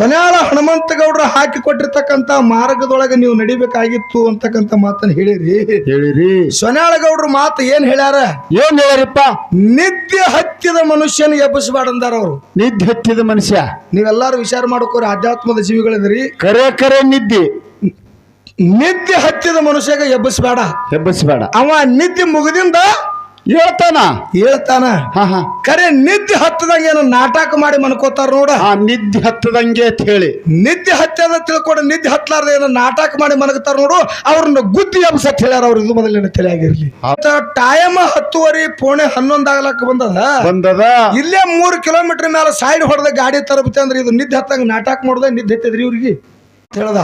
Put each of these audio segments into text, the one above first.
ಗೌಡ್ರ ಹಾಕಿ ಕೊಟ್ಟಿರ್ತಕ್ಕಂತ ಮಾರ್ಗದೊಳಗೆ ನೀವು ನಡಿಬೇಕಾಗಿತ್ತು ಅಂತಕ್ಕಂತ ಮಾತನ್ನ ಹೇಳಿರಿ. ಹೇಳಿರಿ. ಸೊನ್ಯಾಳ ಗೌಡ್ರ ಮಾತು ಏನ್ ಹೇಳ್ಯಾರ? ಏನ್ ಹೇಳಿರಿಪ್ಪ ನಿದ್ದೆ ಹತ್ತಿದ ಮನುಷ್ಯನ ಎಬ್ಬಿಸಬಾರ್ದಂದಾರ ಅಂದಾರ ಅವರು. ನಿದ್ದೆ ಹತ್ತಿದ ಮನುಷ್ಯ. ನೀವೆಲ್ಲಾರು ವಿಚಾರ ಮಾಡ್ಕೋರಿ ಆಧ್ಯಾತ್ಮದ ಜೀವಿಗಳಿದ್ರಿ. ಕರೆ ಕರೆ ನಿದ್ದೆ. ನಿದ್ದೆ ಹತ್ತಿದ ಮನುಷ್ಯಗ ಎಬ್ಬಿಸಬೇಡ. ಎಬ್ಬಿಸಬೇಡ. ಅವ ನಿದ್ದೆ ಮುಗಿದಿಂದ ಹೇಳ್ತಾನ. ಹೇಳ್ತಾನ. ಹಾ ಹಾ. ಖರೆ ನಿದ್ದೆ ಹತ್ತದಂಗ ಏನೋ ನಾಟಕ ಮಾಡಿ ಮನ್ಕೋತಾರ ನೋಡ. ಆ ನಿದ್ದೆ ಹತ್ತದಂಗೆ ಅಂತ ಹೇಳಿ. ನಿದ್ದೆ ಹತ್ತದ ತಿಳ್ಕೊಂಡು ನಿದ್ದೆ ಹತ್ತಲಾರ್ದ ಏನೋ ನಾಟಕ ಮಾಡಿ ಮನಗತಾರ ನೋಡು ಅವ್ರನ್ನ ಗುದ್ದಿ ಸತ್ ಹೇಳ್ಯಾರ ಅವ್ರ ಇದು ಮೊದಲಿನ ತಲೆಯಾಗಿರ್ಲಿ ಟೈಮ್ ಹತ್ತುವರೆ ಪೋಣೆ ಹನ್ನೊಂದು ಆಗ್ಲಕ್ಕ ಬಂದದ? ಬಂದದ. ಇಲ್ಲೇ ಮೂರು ಕಿಲೋಮೀಟರ್ ಮೇಲೆ ಸೈಡ್ ಹೊಡೆದ ಗಾಡಿ ತರಬತ್ತೆ ಅಂದ್ರೆ ಇದು ನಿದ್ದೆ ಹತ್ತಂಗ ನಾಟಕ ಮಾಡ್ದೆ ನಿದ್ದೆ ಹತ್ತದ್ರಿ ಇವ್ರಿಗೆ? ಹೇಳ್ದ.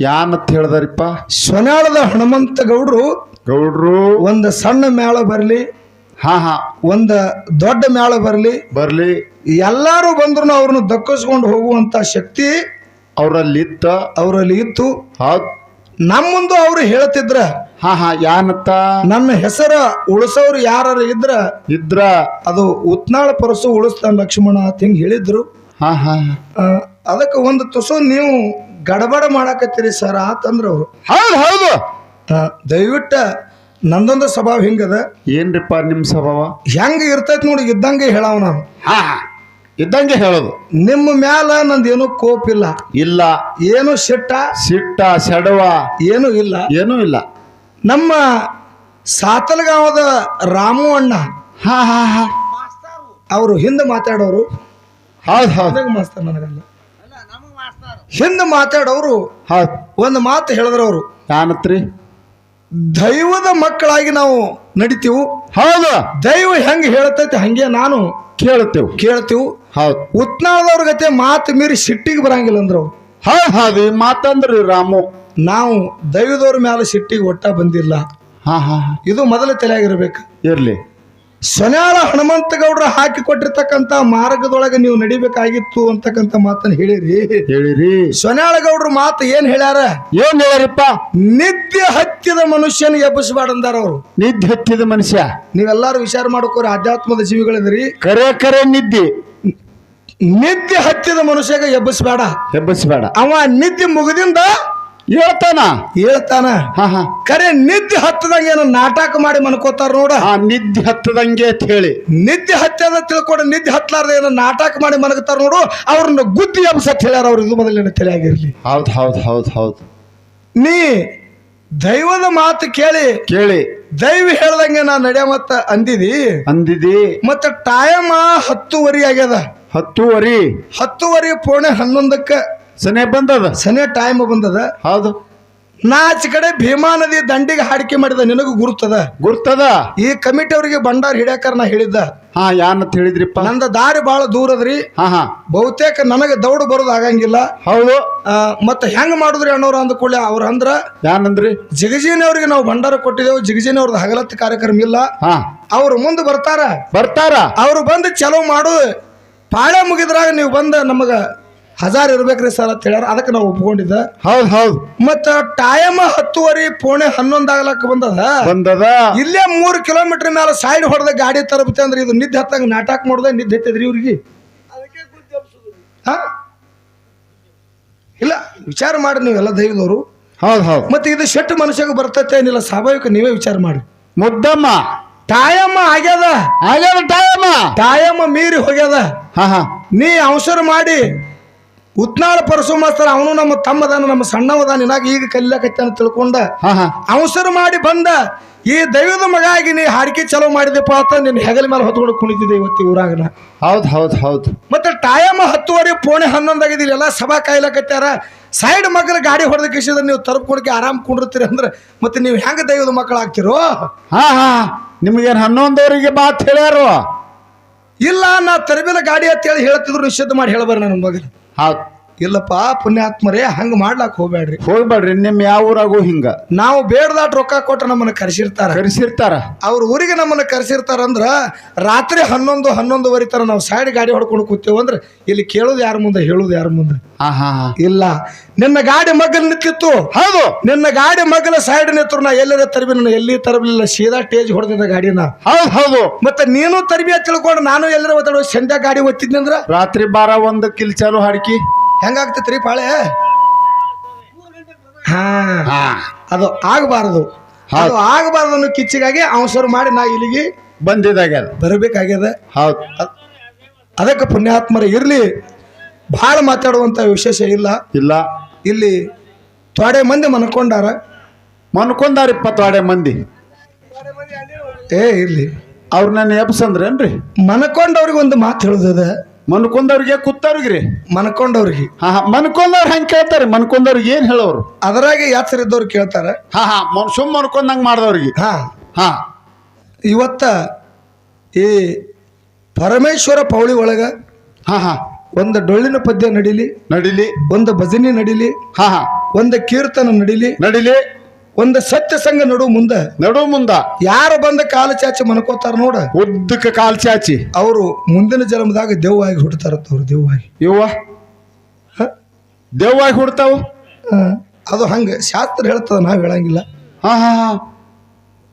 ಯಾನತ್ ಹೇಳ್ದಾರಿಪ್ಪ? ಸೊನಾಳದ ಹನುಮಂತ ಗೌಡ್ರು. ಗೌಡ್ರು ಒಂದು ಸಣ್ಣ ಮೇಳ ಬರಲಿ ಹಾ ಹಾ. ಒಂದು ದೊಡ್ಡ ಮೇಳ ಬರಲಿ. ಬರ್ಲಿ. ಎಲ್ಲಾರು ಬಂದ್ರು ಅವ್ರನ್ನ ದಕ್ಕಿಸ್ಕೊಂಡು ಹೋಗುವಂತ ಶಕ್ತಿ ಅವರಲ್ಲಿ ಇತ್ತ. ಅವರಲ್ಲಿ ಇತ್ತು. ಹೌದ್. ನಮ್ಮ ಮುಂದೆ ಅವ್ರು ಹೇಳ್ತಿದ್ರ. ಹಾ ಹಾ. ಯಾನತ್ತ? ನನ್ನ ಹೆಸರ ಉಳಿಸೋರು ಯಾರು ಇದ್ರ? ಇದ್ರ. ಅದು ಉತ್ನಾಳ ಪರಸು ಉಳಿಸ್ತಾನ ಲಕ್ಷ್ಮಣ ಅಂತ ಹಿಂಗ್ ಹೇಳಿದ್ರು. ಹಾ ಹಾ. ಅದಕ್ಕೆ ಒಂದು ತುಸು ನೀವು ಗಡಬಡ ಮಾಡಾಕತ್ತೀರಿ ಸರ್ ಅಂತಂದ್ರ ಅವರು. ಹೌದು ಹೌದು. ದಯವಿಟ್ಟು ನಂದೊಂದು ಸ್ವಭಾವ ಹಿಂಗದ. ಏನ್ರಿಪ್ಪ ನಿಮ್ ಸ್ವಭಾವ? ಹೆಂಗ ಇರ್ತೈತಿ ನೋಡಿ ಇದ್ದಂಗೆ ಹೇಳವ ನಾನು. ಹಾ ಇದ್ದಂಗೆ ಹೇಳೋದು. ನಿಮ್ಮ ಮ್ಯಾಲ ನಂದೇನು ಕೋಪ ಇಲ್ಲ. ಇಲ್ಲ. ಏನು ಸಿಟ್ಟ? ಸಿಟ್ಟ ಸೆಡವ. ಏನು ಇಲ್ಲ. ಏನೂ ಇಲ್ಲ. ನಮ್ಮ ಸಾತಲಗಾಂವದ ರಾಮು ಅಣ್ಣ. ಹಾ ಹಾ ಹಾ. ಅವರು ಹಿಂದೆ ಮಾತಾಡೋರು. ಹೌದು ಹೌದು. ಅದಾಗ ಮಾಸ್ತರ್ ನನಗಲ್ಲ ಹಿಂದೆ ಮಾತಾಡೋರು ಹೌದು. ಒಂದು ಮಾತು ಹೇಳಿದ್ರು ಅವರು ಯಾನತ್ರಿ? ದೈವದ ಮಕ್ಕಳಾಗಿ ನಾವು ನಡಿತೀವು. ಹೌದು. ದೈವ ಹೆಂಗೆ ಹೇಳ್ತೈತೆ ಹಂಗೆ ನಾನು ಕೇಳ್ತೇವೆ. ಕೇಳ್ತೀವಿ. ಹೌದು. ಉತ್ನಾಳದವ್ರ ಗತೆ ಮಾತು ಮೀರಿ ಸಿಟ್ಟಿಗೆ ಬರಂಗಿಲ್ಲ ಅಂದ್ರು ಹೌದು ಹೌದು ಈ ಮಾತಂದ್ರಿ ರಾಮು. ನಾವು ದೈವದವ್ರ ಮ್ಯಾಲ ಸಿಟ್ಟಿಗೆ ಒಟ್ಟ ಬಂದಿಲ್ಲ. ಹಾ ಹಾ ಹಾ. ಇದು ಮೊದಲ ತಲೆಯಾಗಿರ್ಬೇಕು. ಇರ್ಲಿ. ಸೊನ್ಯಾಳ ಹನುಮಂತ ಗೌಡ್ರ ಹಾಕಿ ಕೊಟ್ಟಿರ್ತಕ್ಕಂತ ಮಾರ್ಗದೊಳಗೆ ನೀವು ನಡಿಬೇಕಾಗಿತ್ತು ಅಂತಕ್ಕಂತ ಮಾತನ್ನ ಹೇಳಿರಿ. ಹೇಳಿರಿ. ಸೊನ್ಯಾಳ ಗೌಡ್ರ ಮಾತು ಏನ್ ಹೇಳ್ಯಾರ? ಏನ್ ಹೇಳಿರಿಪ್ಪ ನಿದ್ದೆ ಹತ್ತಿದ ಮನುಷ್ಯನ ಎಬ್ಬಿಸಬಾರ್ದಂದಾರ ಅಂದಾರ ಅವರು. ನಿದ್ದೆ ಹತ್ತಿದ ಮನುಷ್ಯ. ನೀವೆಲ್ಲಾರು ವಿಚಾರ ಮಾಡ್ಕೋರಿ ಆಧ್ಯಾತ್ಮದ ಜೀವಿಗಳಿದ್ರಿ. ಕರೆ ಕರೆ ನಿದ್ದೆ. ನಿದ್ದೆ ಹತ್ತಿದ ಮನುಷ್ಯಗ ಎಬ್ಬಿಸಬೇಡ. ಎಬ್ಬಿಸಬೇಡ. ಅವ ನಿದ್ದೆ ಮುಗಿದಿಂದ ಹೇಳ್ತಾನ? ಹೇಳ್ತಾನ. ಹಾ ಹಾ. ಖರೆ ನಿದ್ದೆ ಹತ್ತದಂಗೆ ಏನೋ ನಾಟಕ ಮಾಡಿ ಮನ್ಕೋತಾರ ನೋಡ. ಆ ನಿದ್ದೆ ಹತ್ತದಂಗೆ ಅಂತ ಹೇಳಿ. ನಿದ್ದೆ ಹತ್ತದ ತಿಳ್ಕೊಂಡು ನಿದ್ದೆ ಹತ್ತಲಾರ್ದೆ ಏನೋ ನಾಟಕ ಮಾಡಿ ಮನಗತಾರ ನೋಡು ಅವ್ರನ್ನ ಗುದ್ದಿ ಅಂಶ ಹೇಳ್ಯಾರ ಅವ್ರ ಇದು ಮೊದಲಿನ ತಲೆಯಾಗಿರ್ಲಿ ಹೌದು ಹೌದು ಹೌದು ಹೌದು. ನೀ ದೈವದ ಮಾತು ಕೇಳಿ ಕೇಳಿ. ದೈವ ಹೇಳ್ದಂಗೆ ನಾ ನಡೆಯ ಮತ್ತ ಅಂದಿದಿ? ಅಂದಿದಿ? ಮತ್ತ ಟೈಮ್ ಹತ್ತುವರಿ ಆಗ್ಯದ. ಹತ್ತುವರಿ. ಹತ್ತುವರಿ ಪೋಣೆ ಹನ್ನೊಂದಕ್ಕ ಸನೆ ಬಂದದ? ಸನೆ ಟೈಮ್ ಬಂದದ. ಹೌದು. ನಾ ಆಚೆ ಕಡೆ ಭೀಮಾ ನದಿ ದಂಡಿಗೆ ಹಾಡಿಕೆ ಮಾಡಿದ ನಿನಗೂ ಗುರುತದ. ಗುರುತದ? ಈ ಕಮಿಟಿ ಅವರಿಗೆ ಭಂಡಾರ ಹಿಡಿಯಾಕರ ನಾ ಹೇಳಿದ್ದ. ಹಾ ಯಾರಂತ ಹೇಳಿದ್ರಿಪ್ಪ ನಂದ ದಾರಿ ಬಹಳ ದೂರ ಅದ್ರಿ ಹಾ ಹಾ. ಬಹುತೇಕ ನನಗೆ ದೌಡು ಬರೋದು ಆಗಂಗಿಲ್ಲ. ಹೌದು. ಆ, ಮತ್ತ ಹೆಂಗ್ ಮಾಡುದ್ರಿ ಅಣ್ಣವ್ರ ಅಂದ ಕೂಡಲೇ ಅವ್ರ ಅಂದ್ರ ಯಾನಂದ್ರಿ ಜಿಗಜಿನಿ ಅವ್ರಿಗೆ ನಾವು ಭಂಡಾರ ಕೊಟ್ಟಿದ್ದೇವೆ ಜಿಗಜಿನಿ ಅವ್ರದ್ದು ಹಗಲತ್ತು ಕಾರ್ಯಕ್ರಮ ಇಲ್ಲ. ಹಾ. ಅವ್ರು ಮುಂದೆ ಬರ್ತಾರ. ಬರ್ತಾರ? ಅವ್ರು ಬಂದು ಚಲೋ ಮಾಡು. ಪಾಳೆ ಮುಗಿದ್ರಾಗ ನೀವು ಬಂದ ನಮಗ ಹಜಾರ್ ಇರ್ಬೇಕ್ರಿ ಸರ್ ಅಂತ ಹೇಳ್ಯಾರ. ಅದಕ್ಕೆ ನಾವು ಒಪ್ಕೊಂಡಿದ್ದ. ಹೌದ್ ಹೌದ್. ಮತ್ತ ಟೈಮ್ ಹತ್ತುವರೆ ಪೋಣೆ ಹನ್ನೊಂದು ಆಗ್ಲಕ್ಕ ಬಂದದ. ಬಂದದ. ಇಲ್ಲೇ ಮೂರು ಕಿಲೋಮೀಟರ್ ಮೇಲೆ ಸೈಡ್ ಹೊಡೆದ ಗಾಡಿ ತರಬತ್ತೆ ಅಂದ್ರೆ ಇದು ನಿದ್ದೆ ಹತ್ತಂಗ ನಾಟಕ ಮಾಡ್ದೆ ನಿದ್ದೆ ಹತ್ತದ್ರಿ ಇವ್ರಿಗೆ? ಇಲ್ಲ ವಿಚಾರ ಮಾಡಿ ನೀವೆಲ್ಲ ದೈವದವರು. ಹೌದು ಹೌದು. ಮತ್ತೆ ಇದು ಶೆಟ್ ಮನುಷ್ಯಗ ಬರ್ತೈತೆ ಏನಿಲ್ಲ ಸ್ವಾಭಾವಿಕ ನೀವೇ ವಿಚಾರ ಮಾಡಿ. ಮುದ್ದಮ್ಮ. ತಾಯಮ್ಮ ಆಗ್ಯದ. ಆಗ್ಯದ ಟೈಮ ತಾಯಮ್ಮ ಮೀರಿ ಹೋಗ್ಯದ. ಹಾ ಹಾ. ನೀ ಅವಸರ ಮಾಡಿ. ಉತ್ನಾಳ ಪರಶುಮಾಸ್ತರ ಅವನು ನಮ್ಮ ತಮ್ಮದಾನ ನಮ್ಮ ಸಣ್ಣವದಾನ ನಿನಾಗ ಈಗ ಕಲಿಯಕತ್ತೆ ಅಂತ ತಿಳ್ಕೊಂಡ ಅವಸರ ಮಾಡಿ ಬಂದ ಈ ದೈವದ ಮಗ ಆಗಿ ನೀ ಹಾಡಿಕೆ ಚಲೋ ಮಾಡಿದೆಪ್ಪ ಅಂತ ನಿನ್ನ ಹೆಗಲ ಮೇಲೆ ಹೊತ್ಕೊಂಡು ಕುಣಿತಿದ್ದೆ ಇವತ್ತು ಊರಾಗನ. ಹೌದು ಹೌದು ಹೌದು. ಮತ್ತೆ ಟೈಮ್ ಹತ್ತುವರೆ ಪೋಣೆ ಹನ್ನೊಂದಾಗಿದ್ದೀರಿ ಎಲ್ಲ ಸಭಾ ಕಾಯ್ಲಕತ್ಯಾರ ಸೈಡ್ ಮಕ್ಕಳ ಗಾಡಿ ಹೊಡೆದ ಕಿಸಿದ ನೀವು ತರಪ್ಕೊಡಕ್ಕೆ ಆರಾಮ್ ಕುಂಡಿರ್ತೀರಿ ಅಂದ್ರೆ ಮತ್ತೆ ನೀವು ಹೆಂಗ ದೈವದ ಮಕ್ಕಳು ಆಗ್ತಿರೋ ಹಾ ಹಾ. ನಿಮ್ಗೇನ್ ಹನ್ನೊಂದವರಿಗೆ ಮಾತು ಹೇಳ್ಯಾರು? ಇಲ್ಲ ನಾ ತರಬೇಲ ಗಾಡಿ ಅಂತ ಹೇಳಿ ಹೇಳ್ತಿದ್ರು ನಿಷೇಧ ಮಾಡಿ ಹೇಳಬಾರ ನನ್ನ ಮಗನ. ಹೌದ್ ಇಲ್ಲಪ್ಪ ಪುಣ್ಯಾತ್ಮರೇ ಹಂಗ ಮಾಡ್ಲಾಕ್ ಹೋಗ್ಬೇಡ್ರಿ ಹೋಗ್ಬೇಡ್ರಿ ನಿಮ್ ಯಾವ ಊರಾಗೂ ಹಿಂಗ. ನಾವು ಬೇಡದಾಟ್ ರೊಕ್ಕ ಕೊಟ್ಟು ನಮ್ಮನ್ನ ಕರೆಸಿರ್ತಾರ. ಕರೆಸಿರ್ತಾರ. ಅವ್ರ ಊರಿಗೆ ನಮ್ಮನ್ನ ಕರೆಸಿರ್ತಾರ ಅಂದ್ರ ರಾತ್ರಿ ಹನ್ನೊಂದು ಹನ್ನೊಂದುವರೆ ತರ ನಾವು ಸೈಡ್ ಗಾಡಿ ಹೊಡ್ಕೊಂಡು ಕೂತೇವು ಅಂದ್ರೆ ಇಲ್ಲಿ ಕೇಳೋದು ಯಾರ ಮುಂದೆ ಹೇಳೋದು ಯಾರ ಮುಂದೆ? ಇಲ್ಲ. ನಿನ್ನ ಗಾಡಿ ಮಗಲ್ ನಿಂತಿತ್ತು. ಹೌದು. ನಿನ್ನ ಗಾಡಿ ಮಗ್ಗಲ ಸೈಡ್ ನಿಂತರು ನಾ ಎಲ್ಲರ ತರಬಿ ನನ್ನ ಎಲ್ಲಿ ತರಬಿಲ್ಲ ಸೀದಾ ಟೇಜ್ ಹೊಡೆದಿದ್ದ ಗಾಡಿನ. ಹೌದು ಹೌದು. ಮತ್ತೆ ನೀನು ತರಬಿ ಅಂತ ತಿಳ್ಕೊಂಡು ನಾನು ಎಲ್ಲರೂ ಒತ್ತಡ ಸಂಜೆ ಗಾಡಿ ಒತ್ತಿದ್ನಂದ್ರ ರಾತ್ರಿ ಬಾರ ಒಂದು ಕಿಲ್ ಚಾಲು ಹಾಡ್ಕಿ. ಹೆಂಗಾಗ್ತೈತ್ರಿ ಪಾಳೆ? ಹಾ. ಹಾ. ಅದು ಆಗಬಾರದು. ಅದು ಆಗಬಾರದು ಅನ್ನೋ ಕಿಚ್ಚಿಗಾಗಿ ಸರ್ ಮಾಡಿ ನಾ ಇಲ್ಲಿಗೆ ಬಂದಿದ್ದಾಗ್ಯದ. ಬರಬೇಕಾಗ್ಯದ. ಹೌದು. ಅದಕ್ಕೆ ಪುಣ್ಯಾತ್ಮರ ಇರ್ಲಿ. ಭಾಳ ಮಾತಾಡುವಂತ ವಿಶೇಷ ಇಲ್ಲ. ಇಲ್ಲ. ಇಲ್ಲಿ ತೊಡೆ ಮಂದಿ ಮನ್ಕೊಂಡಾರ? ಮನ್ಕೊಂಡಾರ ಇಪ್ಪತ್ತಾಡೆ ಮಂದಿ. ಏ ಇರ್ಲಿ. ಅವ್ರನ್ನ ನನ್ನ ಎಬ್ಸಂದ್ರೇನ್ರಿ? ಮನ್ಕೊಂಡವ್ರಿಗೆ ಒಂದು ಮಾತು ಹೇಳುದದ. ಮನ್ಕೊಂಡವ್ರಿಗೆ ಕೂತವ್ರಿಗೆ ಮನ್ಕೊಂಡವ್ರಿಗೆ. ಹಾ ಹಾ ಮನ್ಕೊಂಡವ್ರು ಹೆಂಗ್ ಕೇಳ್ತಾರೆ? ಮನ್ಕೊಂಡವ್ರಿಗೆ ಏನ್ ಹೇಳೋರು? ಅದರಾಗೆ ಯಾತ್ರೆ ಇದ್ದವ್ರು ಕೇಳ್ತಾರೆ? ಹಾ ಹಾ ಮನ್ ಸುಮ್ ಮನ್ಕೊಂಡಂಗ್ ಮಾಡ್ದವ್ರಿಗೆ. ಹಾ. ಹಾ. ಇವತ್ತ ಈ ಪರಮೇಶ್ವರ ಪೌಳಿ ಒಳಗ ಹಾ ಹಾ. ಒಂದು ಡೊಳ್ಳಿನ ಪದ್ಯ ನಡಿಲಿ ನಡಿಲಿ. ಒಂದು ಭಜನೆ ನಡಿಲಿ ಹಾ ಹಾ. ಒಂದು ಕೀರ್ತನ ನಡಿಲಿ ನಡಿಲಿ. ಒಂದು ಸತ್ಯ ಸಂಘ ನಡು ಮುಂದ ನಡು ಮುಂದ. ಯಾರು ಬಂದ ಕಾಲ ಚಾಚಿ ಮನ್ಕೋತಾರ ನೋಡ? ಉದ್ದಕ್ಕೆ ಕಾಲ್ ಚಾಚಿ. ಅವರು ಮುಂದಿನ ಜನ್ಮದಾಗ ದೆವ್ವಾಗಿ ಹುಡ್ತಾರತ್ತ ಅವ್ರು ದೆವ್ವಾಗಿ ಇವ್ವ? ದೇವ್ವಾಗಿ ಹುಡ್ತಾವು. ಅದು ಹಂಗ ಶಾಸ್ತ್ರ ಹೇಳ್ತದ ನಾವ್ ಹೇಳಂಗಿಲ್ಲ. ಹಾ ಹಾ ಹಾ.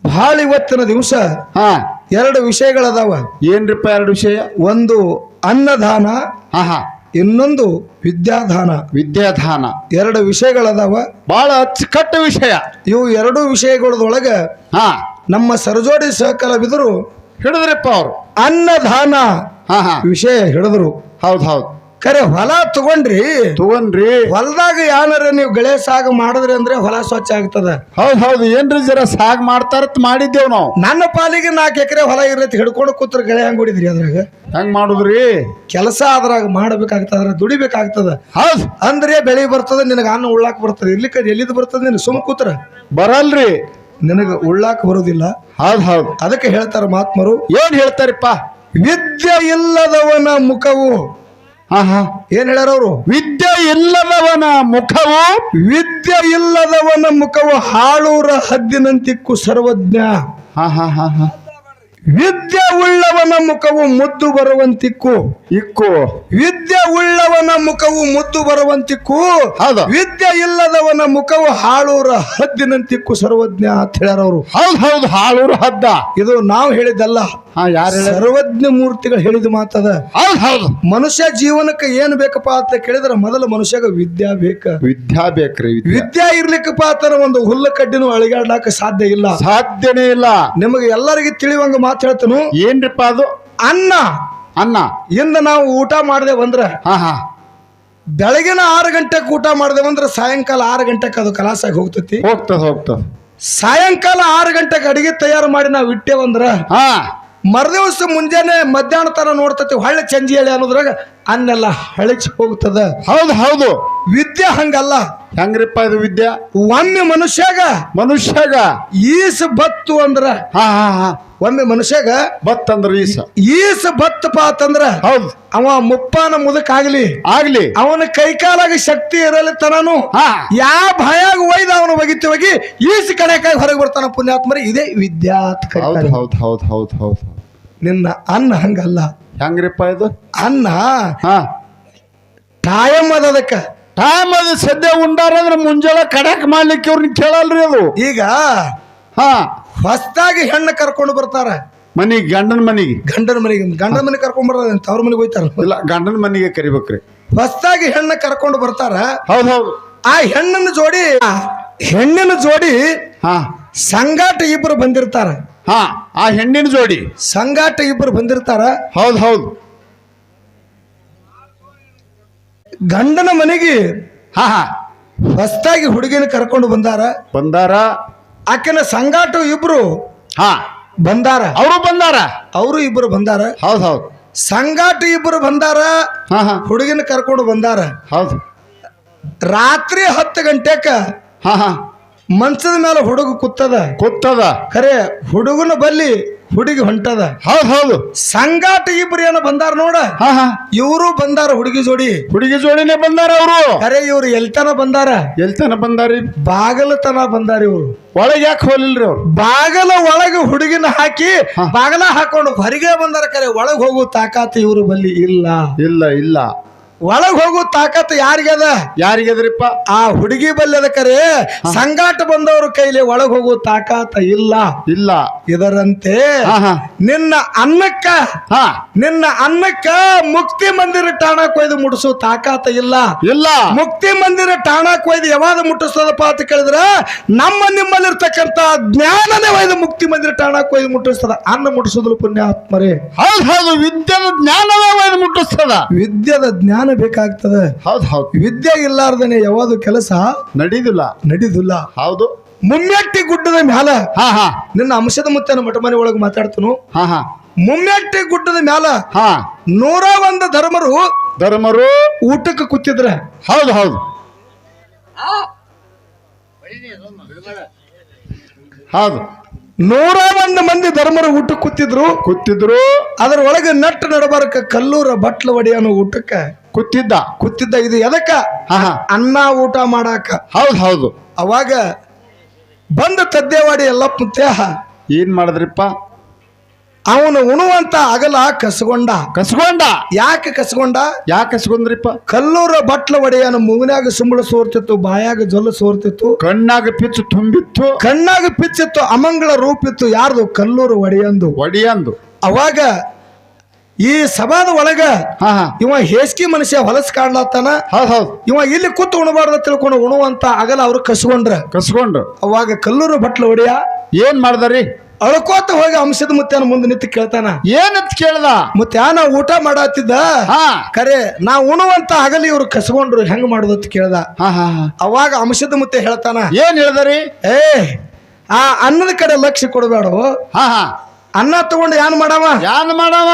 ಭಾಳ ಇವತ್ತಿನ ದಿವಸ ಹಾ. ಎರಡು ವಿಷಯಗಳದಾವ. ಏನ್ರಿಪ್ಪ ಎರಡು ವಿಷಯ? ಒಂದು ಅನ್ನದಾನ ಹಾ ಹಾ. ಇನ್ನೊಂದು ವಿದ್ಯಾಧಾನ. ವಿದ್ಯಾಧಾನ. ಎರಡು ವಿಷಯಗಳದಾವ. ಬಹಳ ಅಚ್ಚುಕಟ್ಟ ವಿಷಯ. ಇವು ಎರಡು ವಿಷಯಗಳದೊಳಗ ಹ. ನಮ್ಮ ಸರಜೋಡಿ ಸಹಕಲವಿದರು ಹಿಡಿದ್ರಪ್ಪ ಅವರು. ಅನ್ನದಾನ ಹಾ ಹಾ. ವಿಷಯ ಹಿಡಿದ್ರು. ಹೌದು ಹೌದ್. ಖರೆ ಹೊಲ ತಗೊಂಡ್ರಿ. ತಗೊಂಡ್ರಿ. ಹೊಲದಾಗ ಯಾರ ನೀವು ಗಳೆ ಸಾಗ ಮಾಡಿದ್ರಿ ಅಂದ್ರೆ ಹೊಲ ಸ್ವಚ್ಛ ಆಗ್ತದ. ಹೌದ್ ಹೌದು ಏನ್ರಿ ಜರ ಸಾಗ ಮಾಡ್ತಾರ ಮಾಡಿದ್ದೇವ್ ನಾವು. ನನ್ನ ಪಾಲಿಗೆ ನಾಲ್ಕು ಎಕರೆ ಹೊಲ ಇರತ್ತೆ ಹಿಡ್ಕೊಂಡು ಕೂತ್ರ ಗಳೆ ಹಂಗ ಹೊಡಿದ್ರಿ ಅದ್ರಾಗ? ಹೆಂಗ್ ಮಾಡುದ್ರಿ? ಕೆಲಸ ಅದ್ರಾಗ ಮಾಡ್ಬೇಕಾಗ್ತದ ದುಡಿಬೇಕಾಗ್ತದ. ಹೌದ್. ಅಂದ್ರೆ ಬೆಳೆ ಬರ್ತದ ನಿನಗ ಅನ್ನ ಉಳ್ಳಾಕ ಬರ್ತದ ಇರ್ಲಿಕ್ಕೆ ಎಲ್ಲಿದ್ ಬರ್ತದ ನಿನ್ ಸುಮ್ ಕೂತ್ರ. ಬರಲ್ರಿ. ನಿನಗ ಉಳ್ಳಾಕ ಬರುದಿಲ್ಲ. ಹೌದ್ ಹೌದ್. ಅದಕ್ಕೆ ಹೇಳ್ತಾರ ಮಹಾತ್ಮರು ಏನ್ ಹೇಳ್ತಾರಪ್ಪ? ವಿದ್ಯೆ ಇಲ್ಲದವನ ಮುಖವು ಹಾ ಹಾ ಏನ್ ಹೇಳ್ಯಾರ ಅವರು? ವಿದ್ಯೆ ಇಲ್ಲದವನ ಮುಖವು ವಿದ್ಯೆ ಇಲ್ಲದವನ ಮುಖವು ಹಾಳೂರ ಹದ್ದಿನಂತಿಕ್ಕು ಸರ್ವಜ್ಞ. ಹಾ ಹಾ ಹಾ ಹಾ ವಿದ್ಯೆ ಉಳ್ಳವನ ಮುಖವು ಮುದ್ದು ಬರುವಂತಿಕ್ಕು. ಇಕ್ಕು. ವಿದ್ಯೆ ಉಳ್ಳವನ ಮುಖವು ಮುದ್ದು ಬರುವಂತಿಕ್ಕು. ಹೌದು. ವಿದ್ಯೆ ಇಲ್ಲದವನ ಮುಖವು ಹಾಳೂರ ಹದ್ದಿನಂತಿಕ್ಕು ಸರ್ವಜ್ಞ ಅಂತ ಹೇಳ್ಯಾರ ಅವರು ಹೌದು ಹೌದ್ ಹಾಳೂರು ಹದ್ದ. ಇದು ನಾವು ಹೇಳಿದ್ದಲ್ಲ. ಹಾ ಯಾರು ಸರ್ವಜ್ಞ ಮೂರ್ತಿಗಳು ಹೇಳಿದ ಮಾತದ. ಹೌದ್ ಹೌದು. ಮನುಷ್ಯ ಜೀವನಕ್ಕೆ ಏನ್ ಬೇಕಪ್ಪ ಅಂತ ಕೇಳಿದ್ರೆ ಮೊದಲು ಮನುಷ್ಯಗ ವಿದ್ಯಾ ಬೇಕ. ವಿದ್ಯಾ ಬೇಕ್ರಿ ವಿದ್ಯಾ. ವಿದ್ಯಾ ಇರ್ಲಿಕ್ಕಪ್ಪ ಅಂತ ಒಂದು ಹುಲ್ಲ ಕಡ್ಡಿನೂ ಅಳಿಗಾಡ್ಲಾಕ ಸಾಧ್ಯ ಇಲ್ಲ. ಸಾಧ್ಯನೇ ಇಲ್ಲ. ನಿಮಗೆ ಎಲ್ಲರಿಗೂ ತಿಳಿಯುವಂಗ ಮಾತಾಡ್ತಾನು ಹೇಳ್ತನು. ಏನ್ರಿಪ್ಪ ಅದು? ಅನ್ನ. ಅನ್ನ. ಇಂದ ನಾವು ಊಟ ಮಾಡ್ದೇವಂದ್ರೆ ಹಾ ಹಾ. ಬೆಳಗಿನ ಆರು ಗಂಟೆಗೆ ಊಟ ಮಾಡ್ದೇವಂದ್ರೆ ಸಾಯಂಕಾಲ ಆರು ಗಂಟೆಗೆ ಅದು ಕಲಾಸಾಗಿ ಹೋಗ್ತತಿ. ಹೋಗ್ತದ ಹೋಗ್ತದ. ಸಾಯಂಕಾಲ ಆರು ಗಂಟೆಗೆ ಅಡಿಗೆ ತಯಾರು ಮಾಡಿ ನಾವು ಇಟ್ಟೇವಂದ್ರ ಹಾ. ಮರುದಿವಸ ಮುಂಜಾನೆ ಮಧ್ಯಾಹ್ನ ತರ ನೋಡ್ತತಿ ಹಳ್ಳಿ ಚಂಜಿ ಹೇಳಿ ಅನ್ನೋದ್ರಾಗ ಅನ್ನೆಲ್ಲ ಹಳಿಚಿ ಹೋಗ್ತದ. ಹೌದು ಹೌದು. ವಿದ್ಯೆ ಹಂಗಲ್ಲ. ಹೆಂಗ್ರಿಪ್ಪ ಇದು ವಿದ್ಯೆ? ಒಮ್ಮೆ ಮನುಷ್ಯಾಗ ಮನುಷ್ಯಾಗ. ಈಸು ಬತ್ತು ಅಂದ್ರ ಹಾ ಹಾ ಹಾ. ಒಮ್ಮೆ ಮನುಷ್ಯಾಗ ಬತ್ತಂದ್ರ ಈಸ. ಈಸ ಬತ್ತಪ್ಪ ಅಂತಂದ್ರ ಹೌದು. ಅವ ಮುಪ್ಪಾನ ಮುದಕ್ ಆಗ್ಲಿ. ಅವನ ಕೈಕಾಲಾಗ ಶಕ್ತಿ ಇರಲಿ ತನನು. ಯಾ ಯಾವ ಭಯಾಗ ಒಯ್ದ ಅವನು ಒಗಿತಿ ಹೋಗಿ ಈಸ ಕಡೆಕಾಗಿ ಹೊರಗೆ ಬರ್ತಾನ ಪುಣ್ಯಾತ್ಮರಿ. ಇದೇ ವಿದ್ಯಾತ್ ಹೌದು ಹೌದು ಹೌದು ಹೌದು ನಿನ್ನ ಅನ್ನ ಹಂಗಲ್ಲ. ಹೆಂಗ್ರಿಪ್ಪ ಇದು? ಅನ್ನ ಹಾ. ಕಾಯಂ ಅದ ಅದಕ್ಕ. ಟೈಮ್ ಅದು ಸದ್ಯ ಉಂಡಾರ ಅಂದ್ರೆ ಮುಂಜಾನೆ ಕಡಕ್ ಮಾಡ್ಲಿಕ್ಕೆ ಅವ್ರನ್ನ ಕೇಳಲ್ರಿ ಅದು. ಈಗ ಹಾ. ಹೊಸ್ದಾಗಿ ಹೆಣ್ಣು ಕರ್ಕೊಂಡು ಬರ್ತಾರ. ಮನಿಗೆ ಗಂಡನ ಮನಿಗೆ. ಗಂಡನ ಮನೆಗೆ ಗಂಡನ ಮನೆಗೆ ಕರ್ಕೊಂಡ್ ಬರ್ತಾರೆ ತವ್ರ ಮನೆಗೆ ಹೋಯ್ತಾರ? ಇಲ್ಲ ಗಂಡನ ಮನಿಗೆ ಕರಿಬೇಕ್ರಿ. ಹೊಸದಾಗಿ ಹೆಣ್ಣು ಕರ್ಕೊಂಡು ಬರ್ತಾರ. ಹೌದು ಹೌದು. ಆ ಹೆಣ್ಣನ ಜೋಡಿ ಆ ಹೆಣ್ಣಿನ ಜೋಡಿ ಹಾ. ಸಂಗಾಟ ಇಬ್ಬರು ಬಂದಿರ್ತಾರ. ಹಾ ಆ ಹೆಣ್ಣಿನ ಜೋಡಿ. ಸಂಗಾಟ ಇಬ್ಬರು ಬಂದಿರ್ತಾರ. ಹೌದು ಹೌದು. ಗಂಡನ ಮನೆಗೆ ಹಾ ಹಾ. ಹೊಸದಾಗಿ ಹುಡುಗಿನ ಕರ್ಕೊಂಡು ಬಂದಾರ. ಬಂದಾರ. ಆಕೆನ ಸಂಗಾಟ ಇಬ್ರು ಹಾ. ಬಂದಾರ. ಅವರು ಬಂದಾರ? ಅವರು ಇಬ್ರು ಬಂದಾರ. ಹೌದು ಹೌದು. ಸಂಗಾಟ ಇಬ್ರು ಬಂದಾರ. ಹಾ ಹಾ. ಹುಡುಗಿನ ಕರ್ಕೊಂಡು ಬಂದಾರ. ಹೌದು. ರಾತ್ರಿ ಹತ್ತು ಗಂಟೆಕ ಹಾ ಹಾ. ಮಂಚದ ಮೇಲೆ ಹುಡುಗ ಕುತ್ತದ. ಕುತ್ತದ. ಖರೆ ಹುಡುಗನ ಬಲ್ಲಿ ಹುಡುಗಿ ಹೊಂಟದ. ಹೌದ್ ಹೌದು. ಸಂಗಾಟ ಇಬ್ರು ಏನೋ ಬಂದಾರ ನೋಡ. ಹಾ ಹಾ. ಇವರು ಬಂದಾರ ಹುಡುಗಿ ಜೋಡಿ. ಹುಡುಗಿ ಜೋಡಿನೇ ಬಂದಾರ ಅವರು. ಅರೆ ಇವ್ರು ಎಲ್ತನ ಬಂದಾರ? ಎಲ್ತನ ಬಂದಾರಿ? ಬಾಗಲತನ ಬಂದಾರ ಇವ್ರು. ಒಳಗೆ ಯಾಕೆ ಹೋಲಿಲ್ರಿ ಅವ್ರು? ಬಾಗಲ ಒಳಗೆ ಹುಡುಗಿನ ಹಾಕಿ ಬಾಗಲ ಹಾಕೊಂಡು ಹೊರಗೆ ಬಂದಾರ ಕರೆ ಒಳಗೆ ಹೋಗೋ ತಾಕತ್ತು ಇವರು ಬಲ್ಲಿ ಇಲ್ಲ. ಇಲ್ಲ ಇಲ್ಲ. ಒಳಗ್ ಹೋಗೋ ತಾಕತ್ ಯಾರಿಗದ? ಯಾರಿಗದ್ರಿಪ್ಪ? ಆ ಹುಡುಗಿ ಬಲ್ಯದ ಕರೆ ಸಂಗಾಟ ಬಂದವ್ರ ಕೈಲಿ ಒಳಗ್ ಹೋಗೋ ತಾಕಾತ ಇಲ್ಲ. ಇಲ್ಲ. ಇದರಂತೆ ನಿನ್ನ ಅನ್ನಕ್ಕ ಹಾ. ನಿನ್ನ ಅನ್ನಕ್ಕ ಮುಕ್ತಿ ಮಂದಿರ ಠಾಣ ಕೊಯ್ದು ಮುಟ್ಟಿಸೋ ತಾಕತ್ ಇಲ್ಲ. ಇಲ್ಲ. ಮುಕ್ತಿ ಮಂದಿರ ಠಾಣ ಕೊಯ್ದು ಯಾವಾಗ ಮುಟ್ಟಿಸ್ತದಪ್ಪ ಅಂತ ಕೇಳಿದ್ರ ನಮ್ಮ ನಿಮ್ಮಲ್ಲಿರ್ತಕ್ಕಂತ ಜ್ಞಾನನೇ ಒಯ್ದು ಮುಕ್ತಿ ಮಂದಿರ ಠಾಣ ಕೊಯ್ದು ಮುಟ್ಟಿಸ್ತದ. ಅನ್ನ ಮುಟ್ಟಿಸೋದ್ರ ಪುಣ್ಯಾತ್ಮರೇ. ಹೌದು ಹೌದು ವಿದ್ಯದ ಜ್ಞಾನವೇ ಒಯ್ದು ಮುಟ್ಟಿಸ್ತದ. ವಿದ್ಯದ ಜ್ಞಾನ ಬೇಕಾಗ್ತದ ಬೇಕಾಗ್ತದೆ ಹೌದು. ವಿದ್ಯೆ ಇಲ್ಲಾರ್ದನೆ ಯಾವುದು ಕೆಲಸ ನಡೀದಿಲ್ಲ. ನಡೀದಿಲ್ಲ. ಹೌದು. ಮುಮ್ಮೆಟ್ಟಿ ಗುಡ್ಡದ ಮ್ಯಾಲ ಹಾ ಹಾ. ನಿನ್ನ ಅಂಶದ ಮುತ್ತನ ಮಠ ಮನೆ ಒಳಗೆ ಮಾತಾಡ್ತನು. ಹಾ ಹಾ. ಮುಮ್ಮೆಟ್ಟಿ ಗುಡ್ಡದ ಮ್ಯಾಲ ಹಾ. ನೂರ ಒಂದು ಧರ್ಮರು ಧರ್ಮರು ಊಟಕ್ಕೆ ಕೂತಿದ್ರ. ಹೌದು ಹೌದು. ಹೌದು. ನೂರ ಒಂದು ಮಂದಿ ಧರ್ಮರು ಊಟಕ್ಕೆ ಕೂತಿದ್ರು. ಕೂತಿದ್ರು. ಅದರ ಒಳಗೆ ನಟ್ಟು ನಡಬಾರಕ ಕಲ್ಲೂರ ಬಟ್ಲ ಒಡೆಯನು ಊಟಕ್ಕೆ. ಕೂತಿದ್ದ. ಕುತ್ತಿದ್ದ ಇದು ಎದಕ್ಕ? ಅನ್ನ ಊಟ ಮಾಡಾಕ. ಹೌದು ಹೌದು. ಅವಾಗ ಬಂದ ತದ್ದೇವಾಡಿ ಎಲ್ಲ ಪುತ್ತೇಹ ಏನ್ ಮಾಡಿದ್ರಿಪ್ಪ? ಅವನು ಉಣುವಂತ ಅಗಲ ಕಸಗೊಂಡ. ಕಸ್ಕೊಂಡ ಯಾಕೆ ಕಸಗೊಂಡ? ಯಾಕೆ ಕಸಗೊಂಡ್ರಿಪ್ಪ ಕಲ್ಲೂರ ಬಟ್ಲ ಒಡೆಯನ ಮೂಗಿನಾಗ ಸುಂಬಳ ಸೋರ್ತಿತ್ತು ಬಾಯಾಗ ಜೊಲ್ಲ ಸೋರ್ತಿತ್ತು. ಕಣ್ಣಾಗ ಪಿಚ್ಚು ತುಂಬಿತ್ತು. ಕಣ್ಣಾಗ ಪಿಚ್ಚಿತ್ತು ಅಮಂಗಳ ರೂಪಿತ್ತು ಯಾರ್ದು? ಕಲ್ಲೂರು ಒಡೆಯಂದು. ಒಡೆಯಂದು. ಅವಾಗ ಈ ಸಭಾದ ಒಳಗ ಹಾ ಹಾ. ಇವ ಹೇಸ್ಕಿ ಮನುಷ್ಯ ಹೊಲಸ್ ಕಾಣ್ಲತ್ತಾನ? ಹೌದು ಹೌದು. ಇವ ಇಲ್ಲಿ ಕೂತು ಉಣಬಾರ್ದ ತಿಳ್ಕೊಂಡು ಉಣುವಂತ ಅಗಲ ಅವ್ರು ಕಸ್ಕೊಂಡ್ರ. ಕಸ್ಕೊಂಡ್ರು. ಅವಾಗ ಕಲ್ಲೂರು ಬಟ್ಲು ಒಡೆಯ ಏನ್ ಮಾಡ್ದಾರಿ? ಅಳ್ಕೋತ ಹೋಗಿ ಅಂಶದ ಮುತ್ಯಾನ ಮುಂದೆ ನಿಂತು ಕೇಳ್ತಾನ. ಏನಂತ ಕೇಳ್ದ? ಮುತ್ಯಾನ ಊಟ ಮಾಡತ್ತಿದ್ದ ಹಾ. ಕರೆ ನಾ ಉಣುವಂತ ಹಗಲಿ ಇವ್ರು ಕಸ್ಕೊಂಡ್ರು ಹೆಂಗ್ ಮಾಡುದು ಅಂತ ಕೇಳ್ದ. ಹಾ ಹಾ ಹಾ. ಅವಾಗ ಅಂಶದ ಮುತ್ತೆ ಹೇಳ್ತಾನ. ಏನ್ ಹೇಳ್ದಾರಿ? ಏ ಆ ಅನ್ನದ ಕಡೆ ಲಕ್ಷ್ಯ ಕೊಡಬೇಡ ಹಾ ಹಾ. ಅನ್ನ ತಗೊಂಡು ಯಾನ್ ಮಾಡವ? ಯಾನ್ ಮಾಡವ?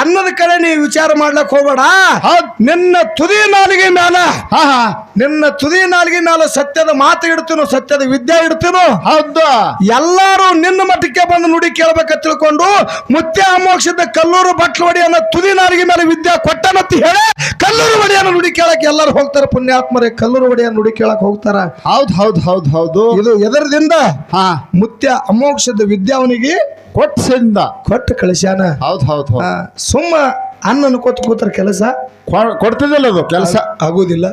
ಅನ್ನದ ಕಡೆ ನೀ ವಿಚಾರ ಮಾಡ್ಲಕ್ ಹೋಗ್ಬೇಡ. ಹೌದ್. ನಿನ್ನ ತುದಿ ನಾಲಿಗೆ ಮ್ಯಾಲ. ನಿನ್ನ ತುದಿ ನಾಲಿಗೆ ಮ್ಯಾಲ ಸತ್ಯದ ಮಾತು ಇಡ್ತೀನೋ ಸತ್ಯದ ವಿದ್ಯೆ ಇಡ್ತೀನೋ? ಹೌದು. ಎಲ್ಲಾರು ನಿನ್ನ ಮಠಕ್ಕೆ ಬಂದು ನುಡಿ ಕೇಳ್ಬೇಕ ತಿಳ್ಕೊಂಡು ಮುತ್ಯ ಅಮೋಕ್ಷದ ಕಲ್ಲೂರು ಬಟ್ಲವಡಿಯನ್ನ ತುದಿ ನಾಲಿಗೆ ಮೇಲೆ ವಿದ್ಯೆ ಕೊಟ್ಟನತ್ತಿ ಹೇಳಿ ಕಲ್ಲೂರು ಒಡೆಯನ್ನ ನುಡಿ ಕೇಳಕ್ ಎಲ್ಲರೂ ಹೋಗ್ತಾರ ಪುಣ್ಯಾತ್ಮರೇ. ಕಲ್ಲೂರು ಒಡಿಯ ನುಡಿ ಕೇಳಕ್ ಹೋಗ್ತಾರ. ಹೌದ್ ಹೌದ್ ಹೌದ್ ಹೌದು. ಇದು ಎದರದಿಂದ ಹಾ. ಮುತ್ಯ ಅಮೋಕ್ಷದ ವಿದ್ಯೆ ಕೊಟ್ಸಿಂದ. ಕೊಟ್ಟು ಕಳಿಸ್ಯಾನ ಹೌದ್ ಹೌದ್ ಸುಮ್ಮ ಅನ್ನ ಕೊತ್ ಕೂತಾರ ಕೆಲಸ. ಕೊಡ್ತಿದ್ದಿಲ್ಲ ಅದು ಕೆಲಸ. ಆಗುದಿಲ್ಲ.